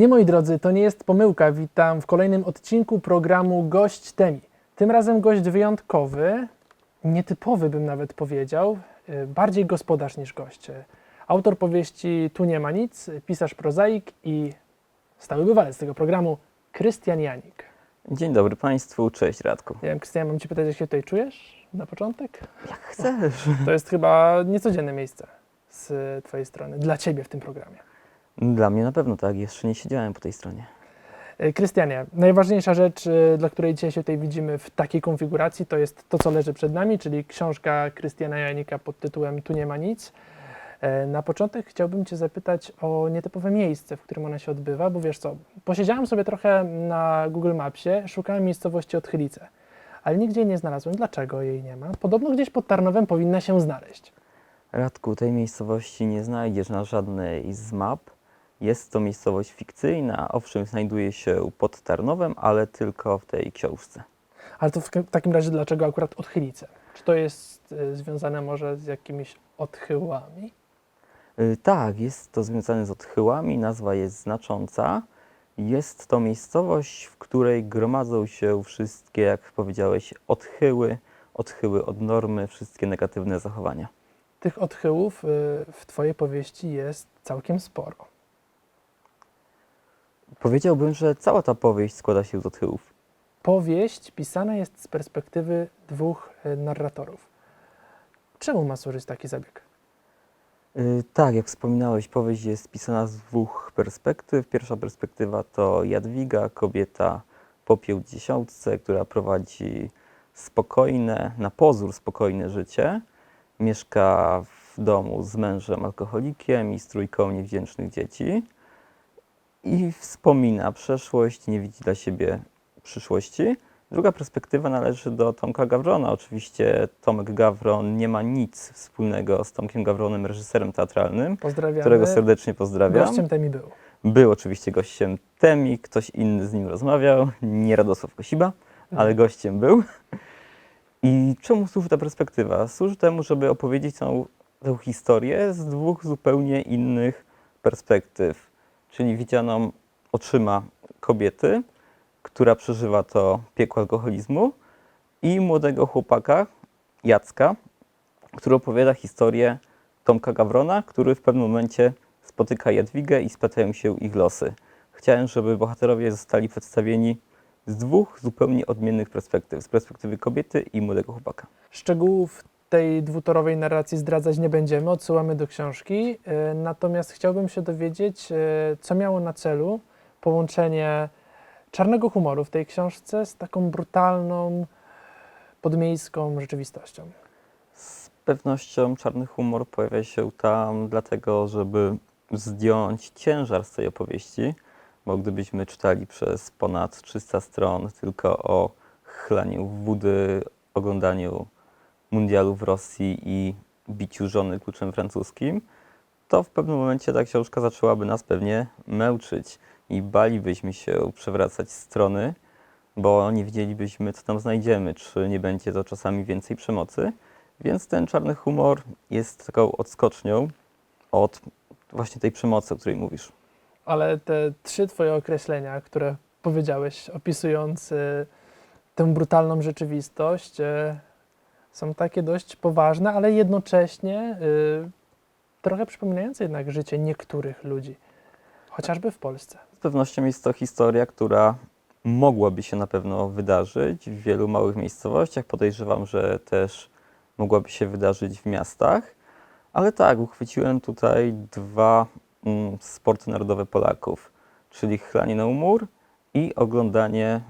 Nie moi drodzy, to nie jest pomyłka. Witam w kolejnym odcinku programu Gość Temi. Tym razem gość wyjątkowy, nietypowy bym nawet powiedział, y, bardziej gospodarz niż gość. Autor powieści Tu nie ma nic, pisarz prozaik i stały bywalec tego programu, Krystian Janik. Dzień dobry Państwu, cześć Radku. Wiem, Krystian, mam Cię pytać, jak się tutaj czujesz na początek? Jak chcesz. To jest chyba niecodzienne miejsce z Twojej strony, dla Ciebie w tym programie. Dla mnie na pewno tak, jeszcze nie siedziałem po tej stronie. E, Krystianie, najważniejsza rzecz, e, dla której dzisiaj się tutaj widzimy w takiej konfiguracji, to jest to, co leży przed nami, czyli książka Krystiana Janika pod tytułem Tu nie ma nic. E, Na początek chciałbym Cię zapytać o nietypowe miejsce, w którym ona się odbywa, bo wiesz co, posiedziałem sobie trochę na Google Mapsie, szukałem miejscowości Odchylice, ale nigdzie nie znalazłem. Dlaczego jej nie ma? Podobno gdzieś pod Tarnowem powinna się znaleźć. Radku, tej miejscowości nie znajdziesz na żadnej z map. Jest to miejscowość fikcyjna, owszem znajduje się pod Tarnowem, ale tylko w tej książce. Ale to w takim razie dlaczego akurat Odchylice? Czy to jest e, związane może z jakimiś odchyłami? Y, Tak, jest to związane z odchyłami, nazwa jest znacząca. Jest to miejscowość, w której gromadzą się wszystkie, jak powiedziałeś, odchyły, odchyły od normy, wszystkie negatywne zachowania. Tych odchyłów y, w Twojej powieści jest całkiem sporo. Powiedziałbym, że cała ta powieść składa się z odchyłów. Powieść pisana jest z perspektywy dwóch y, narratorów. Czemu ma służyć taki zabieg? Y, Tak, jak wspominałeś, powieść jest pisana z dwóch perspektyw. Pierwsza perspektywa to Jadwiga, kobieta po pięćdziesiątce, która prowadzi spokojne, na pozór spokojne życie. Mieszka w domu z mężem alkoholikiem i z trójką niewdzięcznych dzieci. I wspomina przeszłość, nie widzi dla siebie przyszłości. Druga perspektywa należy do Tomka Gawrona. Oczywiście Tomek Gawron nie ma nic wspólnego z Tomkiem Gawronem, reżyserem teatralnym, Pozdrawiamy. którego serdecznie pozdrawiam. Gościem temi był. Był oczywiście gościem Temi, ktoś inny z nim rozmawiał, nie Radosław Kosiba, ale gościem był. I czemu służy ta perspektywa? Służy temu, żeby opowiedzieć tą, tę historię z dwóch zupełnie innych perspektyw, czyli widzianą oczyma kobiety, która przeżywa to piekło alkoholizmu i młodego chłopaka, Jacka, który opowiada historię Tomka Gawrona, który w pewnym momencie spotyka Jadwigę i splatają się ich losy. Chciałem, żeby bohaterowie zostali przedstawieni z dwóch zupełnie odmiennych perspektyw. Z perspektywy kobiety i młodego chłopaka. Szczegółów tej dwutorowej narracji zdradzać nie będziemy, odsyłamy do książki. Y, Natomiast chciałbym się dowiedzieć, y, co miało na celu połączenie czarnego humoru w tej książce z taką brutalną, podmiejską rzeczywistością. Z pewnością czarny humor pojawia się tam dlatego, żeby zdjąć ciężar z tej opowieści, bo gdybyśmy czytali przez ponad 300 stron tylko o chlaniu wody, oglądaniu mundialu w Rosji i biciu żony kluczem francuskim, to w pewnym momencie ta książka zaczęłaby nas pewnie męczyć i balibyśmy się przewracać strony, bo nie wiedzielibyśmy, co tam znajdziemy, czy nie będzie to czasami więcej przemocy. Więc ten czarny humor jest taką odskocznią od właśnie tej przemocy, o której mówisz. Ale te trzy Twoje określenia, które powiedziałeś, opisując y, tę brutalną rzeczywistość, y, są takie dość poważne, ale jednocześnie y, trochę przypominające jednak życie niektórych ludzi, chociażby w Polsce. Z pewnością jest to historia, która mogłaby się na pewno wydarzyć w wielu małych miejscowościach. Podejrzewam, że też mogłaby się wydarzyć w miastach. Ale tak, uchwyciłem tutaj dwa mm, sporty narodowe Polaków, czyli chlanie na umór i oglądanie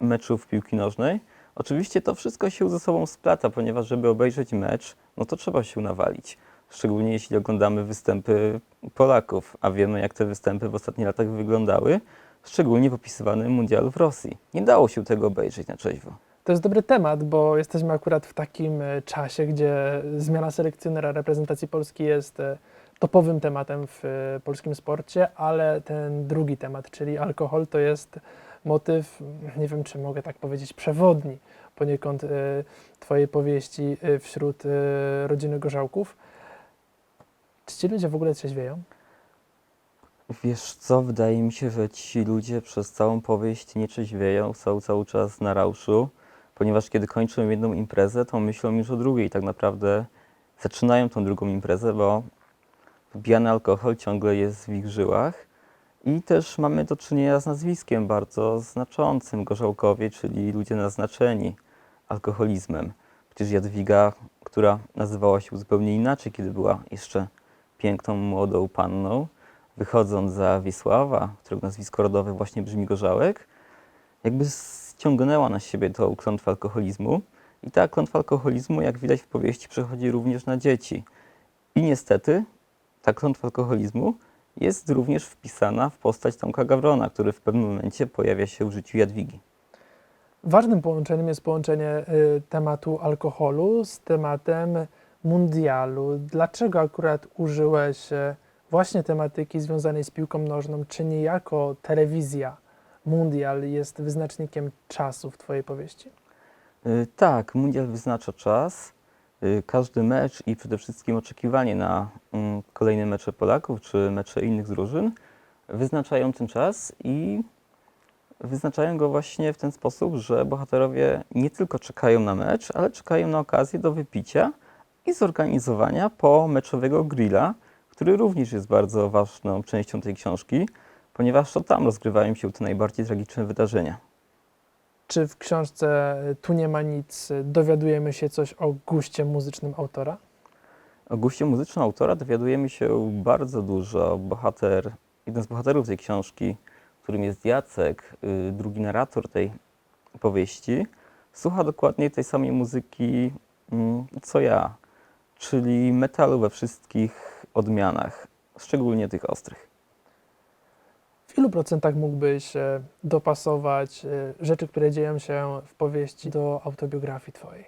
meczów piłki nożnej. Oczywiście to wszystko się ze sobą splata, ponieważ żeby obejrzeć mecz, no to trzeba się nawalić. Szczególnie jeśli oglądamy występy Polaków, a wiemy jak te występy w ostatnich latach wyglądały, szczególnie w opisywanym mundialu w Rosji. Nie dało się tego obejrzeć na trzeźwo. To jest dobry temat, bo jesteśmy akurat w takim e, czasie, gdzie zmiana selekcjonera reprezentacji Polski jest e, topowym tematem w e, polskim sporcie, ale ten drugi temat, czyli alkohol, to jest motyw, nie wiem czy mogę tak powiedzieć, przewodni poniekąd e, Twojej powieści e, wśród e, rodziny Gorzałków. Czy ci ludzie w ogóle trzeźwieją? Wiesz co, wydaje mi się, że ci ludzie przez całą powieść nie trzeźwieją, są cały czas na rauszu, ponieważ kiedy kończą jedną imprezę, to myślą już o drugiej. Tak naprawdę zaczynają tą drugą imprezę, bo pijany alkohol ciągle jest w ich żyłach. I też mamy do czynienia z nazwiskiem bardzo znaczącym Gorzałkowie, czyli ludzie naznaczeni alkoholizmem. Przecież Jadwiga, która nazywała się zupełnie inaczej, kiedy była jeszcze piękną, młodą panną, wychodząc za Wiesława, którego nazwisko rodowe właśnie brzmi Gorzałek, jakby ściągnęła na siebie tą klątwę alkoholizmu. I ta klątwa alkoholizmu, jak widać w powieści, przechodzi również na dzieci. I niestety ta klątwa alkoholizmu jest również wpisana w postać Tomka Gawrona, który w pewnym momencie pojawia się w życiu Jadwigi. Ważnym połączeniem jest połączenie y, tematu alkoholu z tematem mundialu. Dlaczego akurat użyłeś y, właśnie tematyki związanej z piłką nożną? Czy niejako telewizja, mundial jest wyznacznikiem czasu w Twojej powieści? Y, Tak, mundial wyznacza czas. Y, Każdy mecz i przede wszystkim oczekiwanie na mm, kolejne mecze Polaków czy mecze innych drużyn wyznaczają ten czas i wyznaczają go właśnie w ten sposób, że bohaterowie nie tylko czekają na mecz, ale czekają na okazję do wypicia i zorganizowania pomeczowego grilla, który również jest bardzo ważną częścią tej książki, ponieważ to tam rozgrywają się te najbardziej tragiczne wydarzenia. Czy w książce y, Tu nie ma nic y, dowiadujemy się coś o guście muzycznym autora? O guście muzycznym autora dowiadujemy się bardzo dużo. Bohater, jeden z bohaterów tej książki, którym jest Jacek, y, drugi narrator tej powieści, słucha dokładnie tej samej muzyki mm, co ja, czyli metalu we wszystkich odmianach, szczególnie tych ostrych. W ilu procentach mógłbyś e, dopasować e, rzeczy, które dzieją się w powieści do autobiografii Twojej?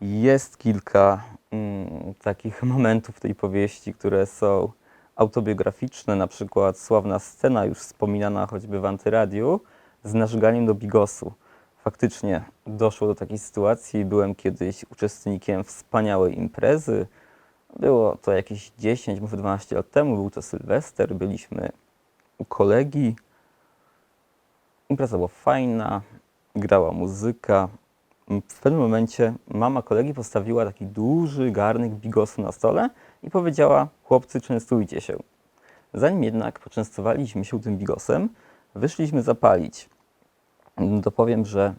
Jest kilka mm, takich momentów tej powieści, które są autobiograficzne, na przykład sławna scena, już wspominana choćby w Antyradiu, z nażyganiem do bigosu. Faktycznie doszło do takiej sytuacji. Byłem kiedyś uczestnikiem wspaniałej imprezy. Było to jakieś 10, może 12 lat temu, był to Sylwester, byliśmy u kolegi. Impreza była fajna, grała muzyka, w pewnym momencie mama kolegi postawiła taki duży garnek bigosu na stole i powiedziała: Chłopcy, częstujcie się. Zanim jednak poczęstowaliśmy się tym bigosem, wyszliśmy zapalić. Dopowiem, że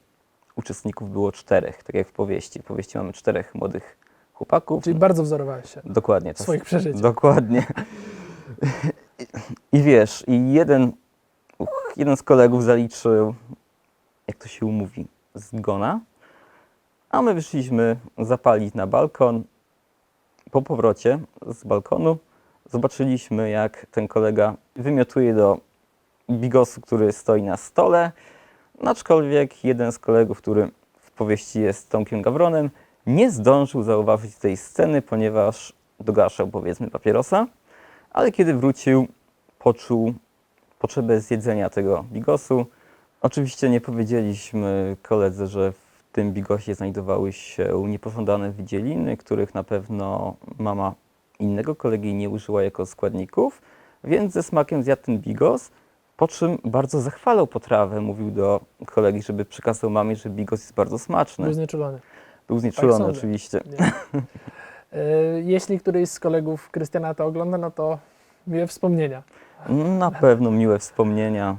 uczestników było czterech, tak jak w powieści. W powieści mamy czterech młodych chłopaków. Czyli bardzo wzorowałeś się Dokładnie. swoich przeżyciach. Dokładnie. I, wiesz, i jeden, uch, jeden z kolegów zaliczył, jak to się mówi, zgona, a my wyszliśmy zapalić na balkon. Po powrocie z balkonu zobaczyliśmy, jak ten kolega wymiotuje do bigosu, który stoi na stole, aczkolwiek jeden z kolegów, który w powieści jest Tomkiem Gawronem, nie zdążył zauważyć tej sceny, ponieważ dogaszał powiedzmy papierosa, ale kiedy wrócił, poczuł potrzebę zjedzenia tego bigosu. Oczywiście nie powiedzieliśmy koledze, że w tym bigosie znajdowały się niepożądane wydzieliny, których na pewno mama innego kolegi nie użyła jako składników, więc ze smakiem zjadł ten bigos, po czym bardzo zachwalał potrawę. Mówił do kolegi, żeby przekazał mamie, że bigos jest bardzo smaczny. Był znieczulony. Był znieczulony sądzę. oczywiście. E, Jeśli któryś z kolegów Krystiana to ogląda, no to miłe wspomnienia. Na pewno miłe wspomnienia.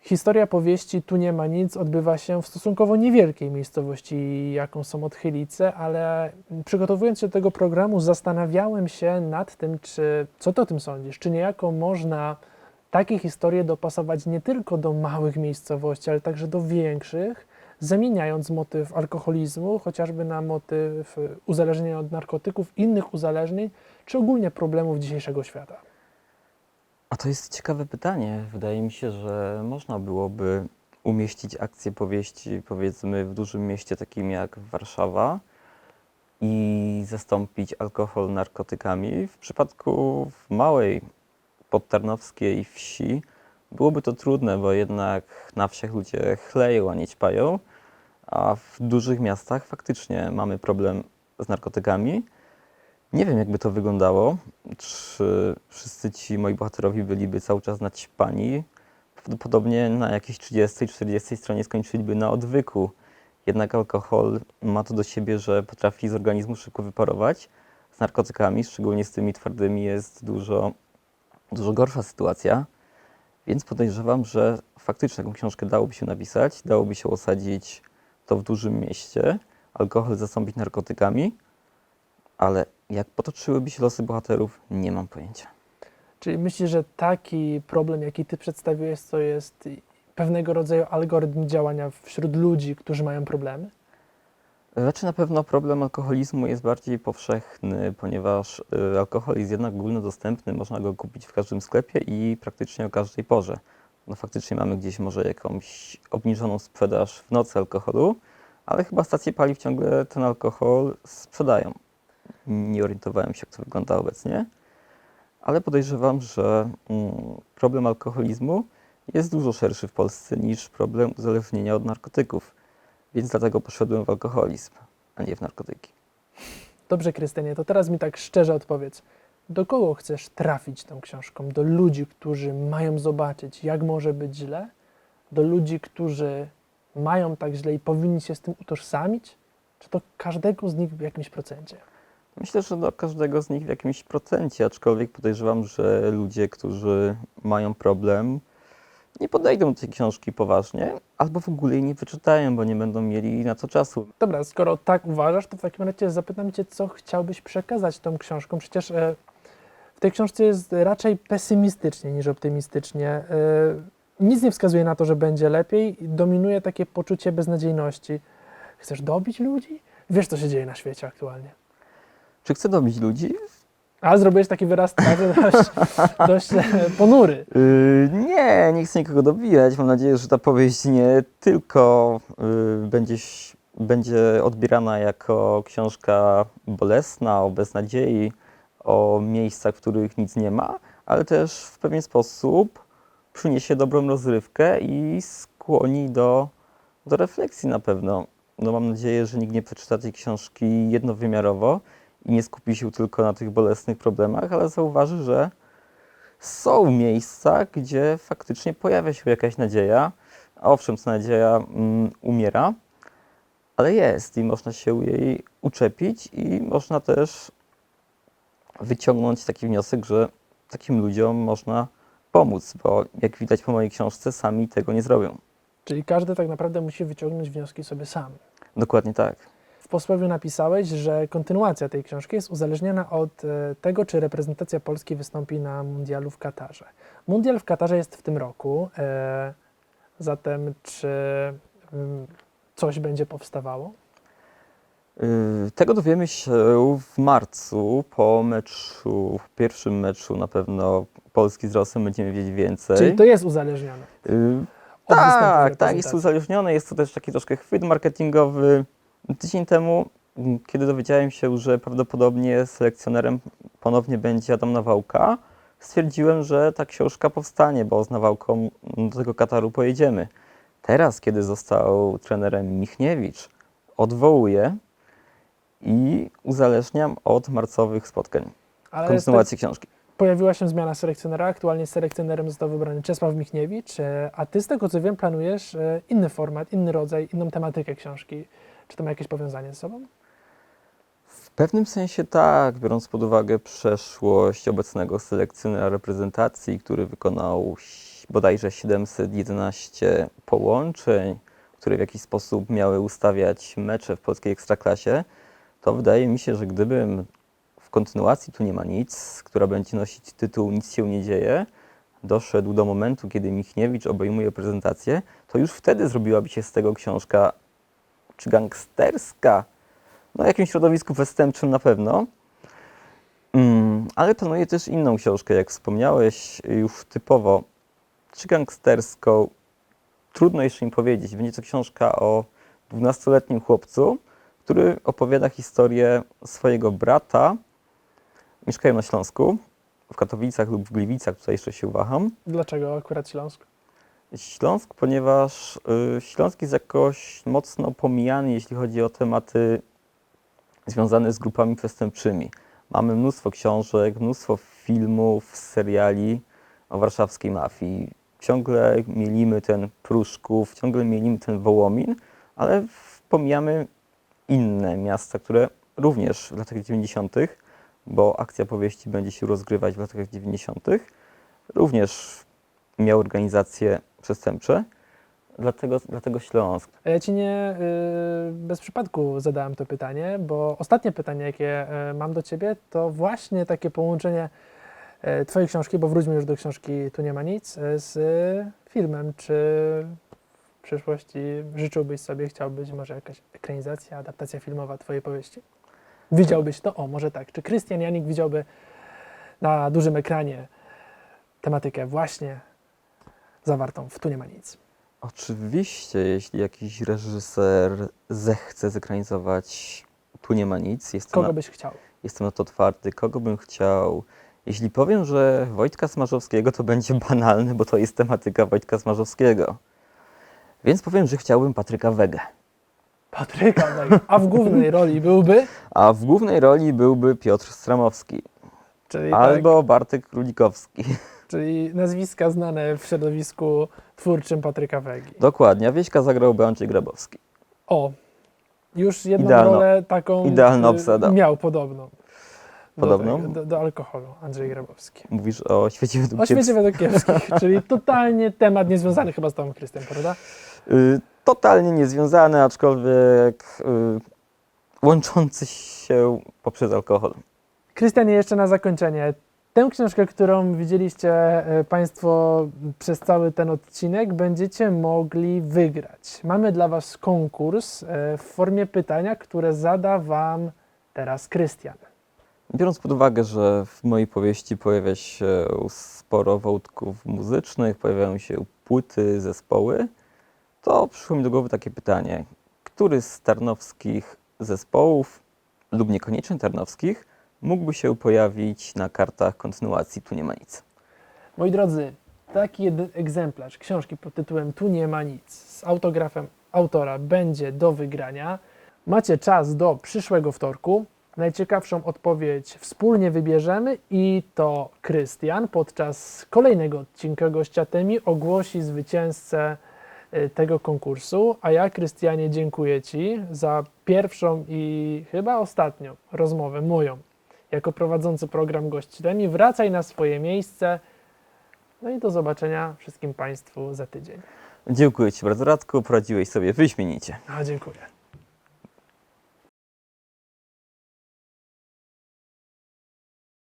Historia powieści Tu nie ma nic odbywa się w stosunkowo niewielkiej miejscowości, jaką są Odchylice, ale przygotowując się do tego programu zastanawiałem się nad tym, czy, co ty o tym sądzisz, czy niejako można takie historie dopasować nie tylko do małych miejscowości, ale także do większych, zamieniając motyw alkoholizmu chociażby na motyw uzależnienia od narkotyków, innych uzależnień, czy ogólnie problemów dzisiejszego świata. A to jest ciekawe pytanie. Wydaje mi się, że można byłoby umieścić akcję powieści, powiedzmy, w dużym mieście takim jak Warszawa i zastąpić alkohol narkotykami. W przypadku w małej podtarnowskiej wsi byłoby to trudne, bo jednak na wsiach ludzie chleją, a nie ćpają, a w dużych miastach faktycznie mamy problem z narkotykami. Nie wiem, jakby to wyglądało. Czy wszyscy ci moi bohaterowie byliby cały czas naćpani? Prawdopodobnie na jakiejś 30-40 stronie skończyliby na odwyku. Jednak alkohol ma to do siebie, że potrafi z organizmu szybko wyparować. Z narkotykami, szczególnie z tymi twardymi, jest dużo, dużo gorsza sytuacja. Więc podejrzewam, że faktycznie taką książkę dałoby się napisać, dałoby się osadzić to w dużym mieście, alkohol zastąpić narkotykami, ale jak potoczyłyby się losy bohaterów, nie mam pojęcia. Czyli myślisz, że taki problem, jaki ty przedstawiłeś, to jest pewnego rodzaju algorytm działania wśród ludzi, którzy mają problemy? Znaczy na pewno problem alkoholizmu jest bardziej powszechny, ponieważ y, alkohol jest jednak ogólnodostępny, można go kupić w każdym sklepie i praktycznie o każdej porze. No faktycznie mamy gdzieś może jakąś obniżoną sprzedaż w nocy alkoholu, ale chyba stacje paliw ciągle ten alkohol sprzedają. Nie orientowałem się, jak to wygląda obecnie, ale podejrzewam, że mm, problem alkoholizmu jest dużo szerszy w Polsce niż problem uzależnienia od narkotyków. Więc dlatego poszedłem w alkoholizm, a nie w narkotyki. Dobrze, Krystynie, to teraz mi tak szczerze odpowiedz. Do kogo chcesz trafić tą książką? Do ludzi, którzy mają zobaczyć, jak może być źle? Do ludzi, którzy mają tak źle i powinni się z tym utożsamić? Czy to każdego z nich w jakimś procencie? Myślę, że do każdego z nich w jakimś procencie, aczkolwiek podejrzewam, że ludzie, którzy mają problem, nie podejdą do tej książki poważnie, albo w ogóle jej nie wyczytają, bo nie będą mieli na to czasu. Dobra, skoro tak uważasz, to w takim razie zapytam Cię, co chciałbyś przekazać tą książką? Przecież e, w tej książce jest raczej pesymistycznie niż optymistycznie. E, nic nie wskazuje na to, że będzie lepiej. Dominuje takie poczucie beznadziejności. Chcesz dobić ludzi? Wiesz, co się dzieje na świecie aktualnie. Czy chcę dobić ludzi? A zrobiłeś taki wyraz twarzy dość, dość e, ponury. Yy, nie, nie chcę nikogo dobijać. Mam nadzieję, że ta powieść nie tylko yy, będzie, będzie odbierana jako książka bolesna, o beznadziei, o miejscach, w których nic nie ma, ale też w pewien sposób przyniesie dobrą rozrywkę i skłoni do, do refleksji na pewno. No mam nadzieję, że nikt nie przeczyta tej książki jednowymiarowo i nie skupi się tylko na tych bolesnych problemach, ale zauważy, że są miejsca, gdzie faktycznie pojawia się jakaś nadzieja. A Owszem, ta nadzieja mm, umiera, ale jest i można się jej uczepić i można też wyciągnąć taki wniosek, że takim ludziom można pomóc, bo jak widać po mojej książce, sami tego nie zrobią. Czyli każdy tak naprawdę musi wyciągnąć wnioski sobie sam. Dokładnie tak. W posłowie napisałeś, że kontynuacja tej książki jest uzależniona od e, tego, czy reprezentacja Polski wystąpi na mundialu w Katarze. Mundial w Katarze jest w tym roku, e, zatem czy mm, coś będzie powstawało? Yy, Tego dowiemy się w marcu po meczu, pierwszym meczu na pewno Polski z Rosją będziemy wiedzieć więcej. Czyli to jest uzależnione od tak, tak, jest uzależnione. Jest to też taki troszkę chwyt marketingowy. Tydzień temu, kiedy dowiedziałem się, że prawdopodobnie selekcjonerem ponownie będzie Adam Nawałka, stwierdziłem, że ta książka powstanie, bo z Nawałką do tego Kataru pojedziemy. Teraz, kiedy został trenerem Michniewicz, odwołuję i uzależniam od marcowych spotkań, Ale kontynuacji książki. pojawiła się zmiana selekcjonera. Aktualnie selekcjonerem został wybrany Czesław Michniewicz, e, a ty z tego co wiem planujesz e, inny format, inny rodzaj, inną tematykę książki. Czy to ma jakieś powiązanie ze sobą? W pewnym sensie tak, biorąc pod uwagę przeszłość obecnego selekcjonera reprezentacji, który wykonał bodajże 711 połączeń, które w jakiś sposób miały ustawiać mecze w polskiej ekstraklasie, to wydaje mi się, że gdybym w kontynuacji Tu nie ma nic, która będzie nosić tytuł Nic się nie dzieje, doszedł do momentu, kiedy Michniewicz obejmuje prezentację, to już wtedy zrobiłaby się z tego książka czy gangsterska, no, w jakimś środowisku przestępczym na pewno. Mm, ale planuję też inną książkę, jak wspomniałeś, już typowo czy gangsterską. Trudno jeszcze im powiedzieć. Będzie to książka o 12-letnim chłopcu, który opowiada historię swojego brata. Mieszkają na Śląsku, w Katowicach lub w Gliwicach, tutaj jeszcze się waham. Dlaczego akurat Śląsk? Śląsk, ponieważ y, Śląsk jest jakoś mocno pomijany, jeśli chodzi o tematy związane z grupami przestępczymi. Mamy mnóstwo książek, mnóstwo filmów, seriali o warszawskiej mafii. Ciągle mielimy ten Pruszków, ciągle mielimy ten Wołomin, ale pomijamy inne miasta, które również w latach 90., bo akcja powieści będzie się rozgrywać w latach 90., również miał organizacje przestępcze. Dlatego, dlatego Śląsk. Ja ci nie y, bez przypadku zadałem to pytanie, bo ostatnie pytanie, jakie y, mam do ciebie, to właśnie takie połączenie y, twojej książki, bo wróćmy już do książki Tu nie ma nic, y, z y, filmem. Czy w przyszłości życzyłbyś sobie, chciałbyś może jakaś ekranizacja, adaptacja filmowa twojej powieści? Widziałbyś to? O, może tak. Czy Krystian Janik widziałby na dużym ekranie tematykę właśnie zawartą w Tu nie ma nic? Oczywiście, jeśli jakiś reżyser zechce zekranizować, tu nie ma nic. Jestem, Kogo na, byś chciał? jestem na to otwarty. Kogo bym chciał? Jeśli powiem, że Wojtka Smarzowskiego, to będzie banalne, bo to jest tematyka Wojtka Smarzowskiego. Więc powiem, że chciałbym Patryka Wegę. Patryka Wega. A w głównej roli byłby? A w głównej roli byłby Piotr Stramowski Czyli, tak, albo Bartek Królikowski. czyli nazwiska znane w środowisku twórczym Patryka Wegi. Dokładnie, a Wieśka zagrałby Andrzej Grabowski. O, już jedną Idealna- rolę taką idealna y, obsada. miał podobną. Do Podobną? tego, Do, do alkoholu, Andrzej Grabowski. Mówisz o świecie według O świecie według kiepskich, czyli totalnie temat niezwiązany chyba z tobą, Krystian, prawda? Y, totalnie niezwiązane, aczkolwiek y, łączący się poprzez alkohol. Krystianie, jeszcze na zakończenie. Tę książkę, którą widzieliście e, Państwo przez cały ten odcinek, będziecie mogli wygrać. Mamy dla Was konkurs e, w formie pytania, które zada Wam teraz Krystian. Biorąc pod uwagę, że w mojej powieści pojawia się sporo wątków muzycznych, pojawiają się płyty, zespoły, to przyszło mi do głowy takie pytanie. Który z tarnowskich zespołów, lub niekoniecznie tarnowskich, mógłby się pojawić na kartach kontynuacji Tu nie ma nic? Moi drodzy, taki jeden egzemplarz książki pod tytułem Tu nie ma nic z autografem autora będzie do wygrania. Macie czas do przyszłego wtorku. Najciekawszą odpowiedź wspólnie wybierzemy i to Krystian podczas kolejnego odcinka Gościa Temi ogłosi zwycięzcę y, tego konkursu. A ja, Krystianie, dziękuję Ci za pierwszą i chyba ostatnią rozmowę moją jako prowadzący program Gość Temi. Wracaj na swoje miejsce. No i do zobaczenia wszystkim Państwu za tydzień. Dziękuję Ci bardzo, Radku. Poradziłeś sobie wyśmienicie. A, dziękuję.